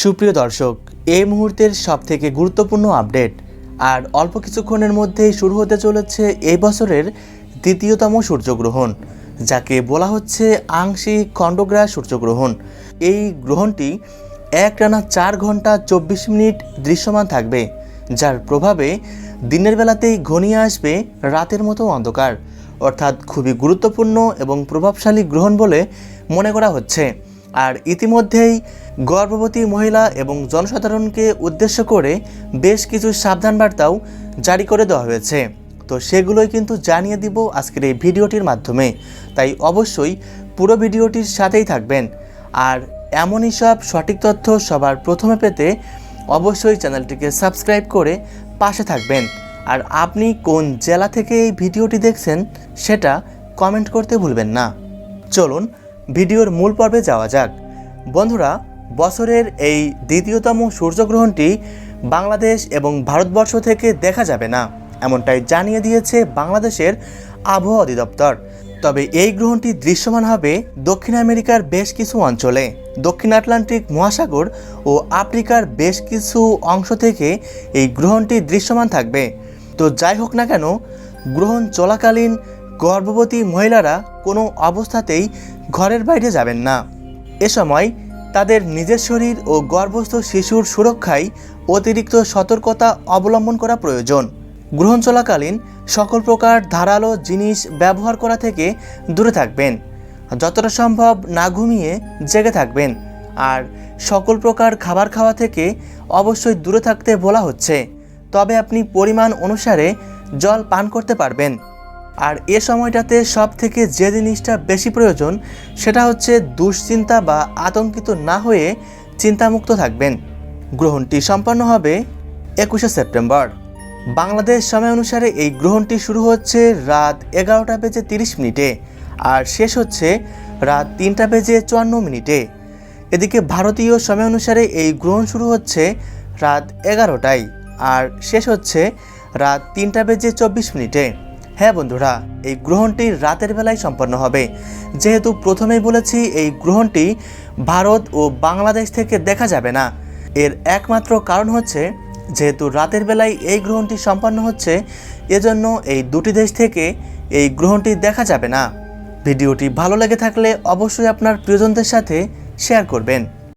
সুপ্রিয় দর্শক, এই মুহূর্তের সবথেকে গুরুত্বপূর্ণ আপডেট আর অল্প কিছুক্ষণের মধ্যেই শুরু হতে চলেছে এই বছরের দ্বিতীয়তম সূর্যগ্রহণ, যাকে বলা হচ্ছে আংশিক খণ্ডগ্রাস সূর্যগ্রহণ। এই গ্রহণটি এক টানা চার ঘণ্টা চব্বিশ মিনিট দৃশ্যমান থাকবে, যার প্রভাবে দিনের বেলাতেই ঘনিয়ে আসবে রাতের মতো অন্ধকার। অর্থাৎ খুবই গুরুত্বপূর্ণ এবং প্রভাবশালী গ্রহণ বলে মনে করা হচ্ছে। আর ইতিমধ্যেই গর্ভবতী মহিলা এবং জনসাধারণকে উদ্দেশ্য করে বেশ কিছু সাবধান বার্তাও জারি করে দেওয়া হয়েছে। তো সেগুলোই কিন্তু জানিয়ে দিব আজকের এই ভিডিওটির মাধ্যমে। তাই অবশ্যই পুরো ভিডিওটির সাথেই থাকবেন। আর এমনই সব সঠিক তথ্য সবার প্রথমে পেতে অবশ্যই চ্যানেলটিকে সাবস্ক্রাইব করে পাশে থাকবেন। আর আপনি কোন জেলা থেকে এই ভিডিওটি দেখছেন সেটা কমেন্ট করতে ভুলবেন না। চলুন ভিডিওর মূল পর্বে যাওয়া যাক। বন্ধুরা, বছরের এই দ্বিতীয়তম সূর্যগ্রহণটি বাংলাদেশ এবং ভারতবর্ষ থেকে দেখা যাবে না, এমনটাই জানিয়ে দিয়েছে বাংলাদেশের আবহাওয়া অধিদপ্তর। তবে এই গ্রহণটি দৃশ্যমান হবে দক্ষিণ আমেরিকার বেশ কিছু অঞ্চলে। দক্ষিণ আটলান্টিক মহাসাগর ও আফ্রিকার বেশ কিছু অংশ থেকে এই গ্রহণটি দৃশ্যমান থাকবে। তো যাই হোক না কেন, গ্রহণ চলাকালীন গর্ভবতী মহিলারা কোনো অবস্থাতেই ঘরের বাইরে যাবেন না। এ সময় তাদের নিজের শরীর ও গর্ভস্থ শিশুর সুরক্ষায় অতিরিক্ত সতর্কতা অবলম্বন করা প্রয়োজন। গ্রহণ চলাকালীন সকল প্রকার ধারালো জিনিস ব্যবহার করা থেকে দূরে থাকবেন। যতটা সম্ভব না ঘুমিয়ে জেগে থাকবেন। আর সকল প্রকার খাবার খাওয়া থেকে অবশ্যই দূরে থাকতে বলা হচ্ছে। তবে আপনি পরিমাণ অনুসারে জল পান করতে পারবেন। আর এ সময়টাতে সব থেকে যে জিনিসটা বেশি প্রয়োজন, সেটা হচ্ছে দুশ্চিন্তা বা আতঙ্কিত না হয়ে চিন্তামুক্ত থাকবেন। গ্রহণটি সম্পন্ন হবে একুশে সেপ্টেম্বর। বাংলাদেশ সময় অনুসারে এই গ্রহণটি শুরু হচ্ছে রাত এগারোটা বেজে তিরিশ মিনিটে আর শেষ হচ্ছে রাত তিনটা বেজে চুয়ান্ন মিনিটে। এদিকে ভারতীয় সময় অনুসারে এই গ্রহণ শুরু হচ্ছে রাত এগারোটায় আর শেষ হচ্ছে রাত তিনটা বেজে চব্বিশ মিনিটে। হ্যাঁ বন্ধুরা, এই গ্রহণটি রাতের বেলায় সম্পন্ন হবে। যেহেতু প্রথমেই বলেছি, এই গ্রহণটি ভারত ও বাংলাদেশ থেকে দেখা যাবে না। এর একমাত্র কারণ হচ্ছে, যেহেতু রাতের বেলায় এই গ্রহণটি সম্পন্ন হচ্ছে, এজন্য এই দুটি দেশ থেকে এই গ্রহণটি দেখা যাবে না। ভিডিওটি ভালো লেগে থাকলে অবশ্যই আপনার প্রিয়জনদের সাথে শেয়ার করবেন।